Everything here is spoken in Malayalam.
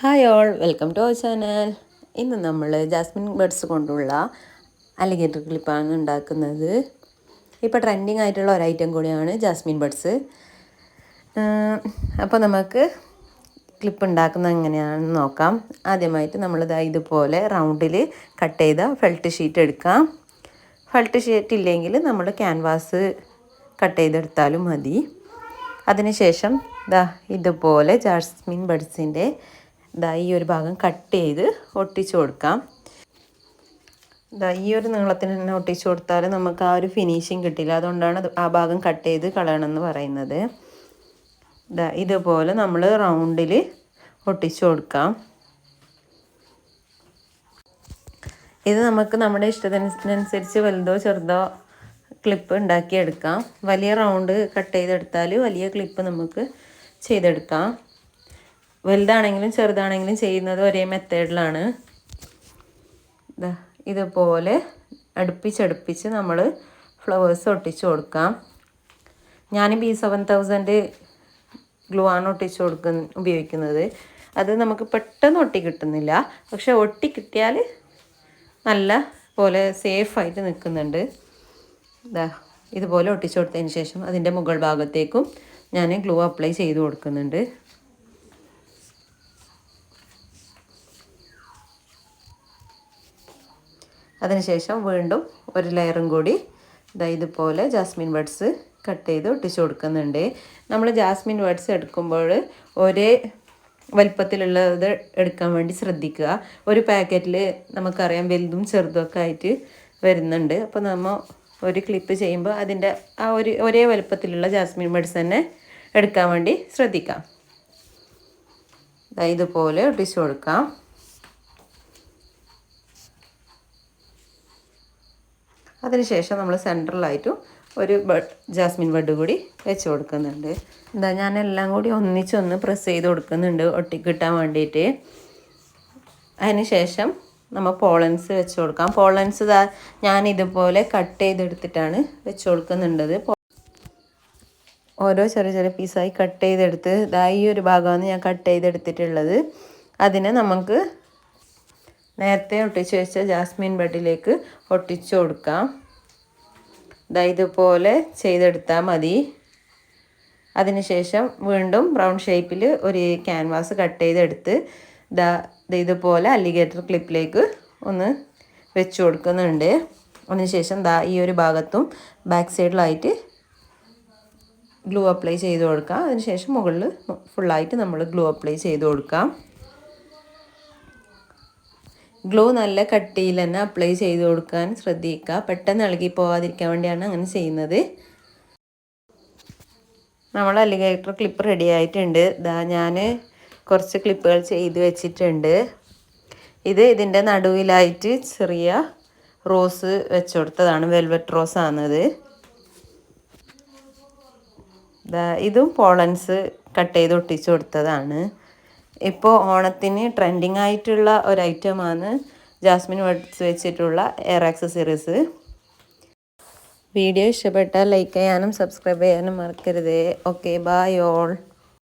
Hi all welcome to our channel ഇന്ന് നമ്മൾ ജാസ്മിൻ ബേഡ്സ് കൊണ്ടുള്ള അലിഗേറ്റർ ക്ലിപ്പാണ് ഉണ്ടാക്കുന്നത്. ഇപ്പോൾ ട്രെൻഡിങ് ആയിട്ടുള്ള ഒരു ഐറ്റം കൂടിയാണ് ജാസ്മിൻ ബേഡ്സ് അപ്പോൾ നമുക്ക് ക്ലിപ്പ് ഉണ്ടാക്കുന്നത് എങ്ങനെയാണെന്ന് നോക്കാം. ആദ്യമായിട്ട് നമ്മളിത് ഇതുപോലെ റൗണ്ടിൽ കട്ട് ചെയ്ത ഫെൽറ്റ് ഷീറ്റ് എടുക്കാം. ഫെൽറ്റ് ഷീറ്റ് ഇല്ലെങ്കിൽ നമ്മൾ ക്യാൻവാസ് കട്ട് ചെയ്തെടുത്താലും മതി. അതിനുശേഷം ദാ ഇതുപോലെ ജാസ്മിൻ ബഡ്സിന്റെ ദാ ഈ ഒരു ഭാഗം കട്ട് ചെയ്ത് ഒട്ടിച്ചു കൊടുക്കാം. ദാ ഈ ഒരു നീളത്തിന് തന്നെ ഒട്ടിച്ചു കൊടുത്താൽ നമുക്ക് ആ ഒരു ഫിനിഷിങ് കിട്ടില്ല. അതുകൊണ്ടാണ് ആ ഭാഗം കട്ട് ചെയ്ത് കളയണമെന്ന് പറയുന്നത്. ദാ ഇതുപോലെ നമ്മൾ റൗണ്ടിൽ ഒട്ടിച്ചു കൊടുക്കാം. ഇത് നമുക്ക് നമ്മുടെ ഇഷ്ടത്തിനനുസരിച്ച് വലുതോ ചെറുതോ ക്ലിപ്പ് ഉണ്ടാക്കിയെടുക്കാം. വലിയ റൗണ്ട് കട്ട് ചെയ്തെടുത്താൽ വലിയ ക്ലിപ്പ് നമുക്ക് ചെയ്തെടുക്കാം. വലുതാണെങ്കിലും ചെറുതാണെങ്കിലും ചെയ്യുന്നത് ഒരേ മെത്തേഡിലാണ്. ഇതുപോലെ അടുപ്പിച്ചടുപ്പിച്ച് നമ്മൾ ഫ്ലവേഴ്സ് ഒട്ടിച്ചു കൊടുക്കാം. ഞാൻ ബി സെവൻ തൗസൻഡ് ഗ്ലൂ ആണ് ഒട്ടിച്ചു കൊടുക്കുന്ന ഉപയോഗിക്കുന്നത്. അത് നമുക്ക് പെട്ടെന്ന് ഒട്ടി കിട്ടുന്നില്ല. പക്ഷെ ഒട്ടി കിട്ടിയാൽ നല്ല പോലെ സേഫായിട്ട് നിൽക്കുന്നുണ്ട്. ഇതാ ഇതുപോലെ ഒട്ടിച്ചു കൊടുത്തതിന് ശേഷം അതിന്റെ മുകൾ ഭാഗത്തേക്കും ഞാൻ ഗ്ലൂ അപ്ലൈ ചെയ്ത് കൊടുക്കുന്നുണ്ട്. അതിനുശേഷം വീണ്ടും ഒരു ലെയറും കൂടി ഇതാ ഇതുപോലെ ജാസ്മിൻ ബഡ്സ് കട്ട് ചെയ്ത് ഒട്ടിച്ചു കൊടുക്കുന്നുണ്ട്. നമ്മൾ ജാസ്മിൻ ബഡ്സ് എടുക്കുമ്പോൾ ഒരേ വലിപ്പത്തിലുള്ളത് എടുക്കാൻ വേണ്ടി ശ്രദ്ധിക്കുക. ഒരു പാക്കറ്റിൽ നമുക്കറിയാം വലുതും ചെറുതും ഒക്കെ ആയിട്ട് വരുന്നുണ്ട്. അപ്പോൾ നമ്മൾ ഒരു ക്ലിപ്പ് ചെയ്യുമ്പോൾ അതിന്റെ ആ ഒരു ഒരേ വലുപ്പത്തിലുള്ള ജാസ്മിൻ ബഡ്സ് തന്നെ എടുക്കാൻ വേണ്ടി ശ്രദ്ധിക്കാം. ഇതുപോലെ ഒട്ടിച്ചു കൊടുക്കാം. അതിനുശേഷം നമ്മൾ സെൻട്രലായിട്ടും ഒരു ബഡ് ജാസ്മിൻ ബഡ് കൂടി വെച്ച് കൊടുക്കുന്നുണ്ട്. എന്താ ഞാൻ എല്ലാം കൂടി ഒന്നിച്ചൊന്ന് പ്രസ് ചെയ്ത് കൊടുക്കുന്നുണ്ട് ഒട്ടിക്കിട്ടാൻ വേണ്ടിയിട്ട്. അതിന് ശേഷം നമ്മൾ പോളൻസ് വെച്ച് കൊടുക്കാം. പോളൻസ് ഞാൻ ഇതുപോലെ കട്ട് ചെയ്തെടുത്തിട്ടാണ് വെച്ച് കൊടുക്കുന്നുണ്ടത്. ഓരോ ചെറിയ ചെറിയ പീസായി കട്ട് ചെയ്തെടുത്ത് ഇതാ ഈ ഒരു ഭാഗമാണ് ഞാൻ കട്ട് ചെയ്തെടുത്തിട്ടുള്ളത്. അതിനെ നമുക്ക് നേരത്തെ ഒട്ടിച്ച് വെച്ച ജാസ്മിൻ ബഡിലേക്ക് ഒട്ടിച്ചു കൊടുക്കാം. ഇതാ ഇതുപോലെ ചെയ്തെടുത്താൽ മതി. അതിനുശേഷം വീണ്ടും റൗണ്ട് ഷേപ്പിൽ ഒരു ക്യാൻവാസ് കട്ട് ചെയ്തെടുത്ത് ഇതാ ഇതുപോലെ അല്ലിഗേറ്റർ ക്ലിപ്പിലേക്ക് ഒന്ന് വെച്ച് കൊടുക്കുന്നുണ്ട്. അതിനുശേഷം ദാ ഈ ഒരു ഭാഗത്തും ബാക്ക് സൈഡിലായിട്ട് ഗ്ലൂ അപ്ലൈ ചെയ്ത് കൊടുക്കാം. അതിനുശേഷം മുകളിൽ ഫുള്ളായിട്ട് നമ്മൾ ഗ്ലൂ അപ്ലൈ ചെയ്ത് കൊടുക്കാം. ഗ്ലൂ നല്ല കട്ടിയിൽ തന്നെ അപ്ലൈ ചെയ്ത് കൊടുക്കാൻ ശ്രദ്ധിക്കുക. പെട്ടെന്ന് ഇളകി പോകാതിരിക്കാൻ വേണ്ടിയാണ് അങ്ങനെ ചെയ്യുന്നത്. നമ്മൾ അലിഗേറ്റർ ക്ലിപ്പ് റെഡി ആയിട്ടുണ്ട്. ഇതാ ഞാൻ കുറച്ച് ക്ലിപ്പുകൾ ചെയ്ത് വെച്ചിട്ടുണ്ട്. ഇത് ഇതിന്റെ നടുവിലായിട്ട് ചെറിയ റോസ് വെച്ച് കൊടുത്തതാണ്. വെൽവെറ്റ് റോസ് ആണത്. ഇതും പോളൻസ് കട്ട് ചെയ്ത് ഒട്ടിച്ചു കൊടുത്തതാണ്. ഇപ്പോൾ ഓണത്തിന് ട്രെൻഡിങ് ആയിട്ടുള്ള ഒരു ഐറ്റമാണ് ജാസ്മിൻ വേർഡ്സ് വെച്ചിട്ടുള്ള എയർ ആക്സസറീസ് വീഡിയോ ഇഷ്ടപ്പെട്ടാൽ ലൈക്ക് ചെയ്യാനും സബ്സ്ക്രൈബ് ചെയ്യാനും മറക്കരുതേ. Okay bye all